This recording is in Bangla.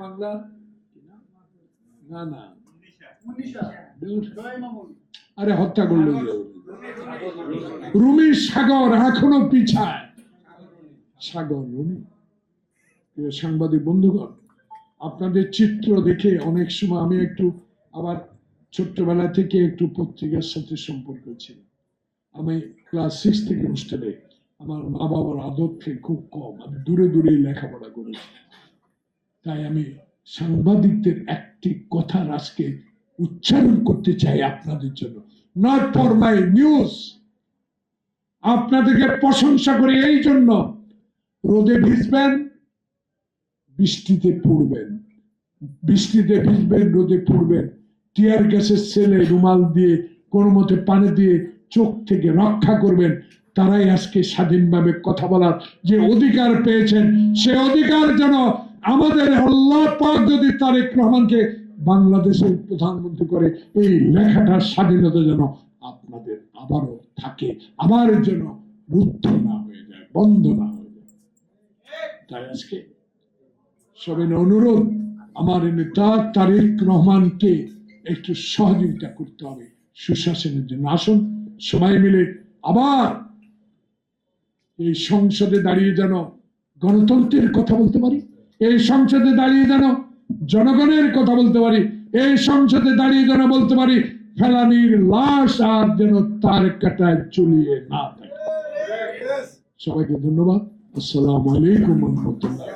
বাংলা? না না। আরে হত্যা করল রুমি সাগর এখনও পিছায়। সাগর, রুমি? সাংবাদিক বন্ধুগণ, আপনাদের চিত্র দেখে অনেক সময় আমি একটু আবার ছোট্টবেলা থেকে একটু পত্রিকার সাথে সম্পর্ক ছিল। আমি ক্লাস সিক্স থেকে হোস্টেলে। আমার মা বাবার আদর খুব কম। আমি দূরে দূরে লেখাপড়া করেছি। তাই আমি সাংবাদিকদের একটি কথা আজকে উচ্চারণ করতে চাই আপনাদের জন্য। নট ফর মাই নিউজ আপনাদেরকে প্রশংসা করি এই জন্য। রোদে ভিজবেন, বৃষ্টিতে পড়বেন। বৃষ্টিতে ভিজবেন, রোদে পড়বেন। টিয়ার গ্যাসের সেলে রুমাল দিয়ে, কোনো মতে পানি দিয়ে চোখ থেকে রক্ষা করবেন। তারাই আজকে স্বাধীনভাবে কথা বলার যে অধিকার পেয়েছেন, সে অধিকার যেন আমাদের আল্লাহ পাক যদি তারেক রহমানকে বাংলাদেশের প্রধানমন্ত্রী করে, এই লেখাটার স্বাধীনতা যেন আপনাদের আবারও থাকে, আবার যেন রুদ্ধ না হয়ে যায়, বন্ধ না হয়ে যায়। তাই আজকে সবেন অনুরোধ, আমার নেতা তারেক রহমানকে একটু সহযোগিতা করতে হবে, সুশাসনের জন্য। আসুন, সবাই মিলে আবার এই সংসদে দাঁড়িয়ে যেন গণতন্ত্রের কথা বলতে পারি। এই সংসদে দাঁড়িয়ে যেন জনগণের কথা বলতে পারি, এই সংসদে দাঁড়িয়ে যেন বলতে পারি, ফেলানির লাশ আর যেন তার কাটায় চলিয়ে না থাকে। সবাইকে ধন্যবাদ। আসসালামু আলাইকুম রহমতুল্লাহ।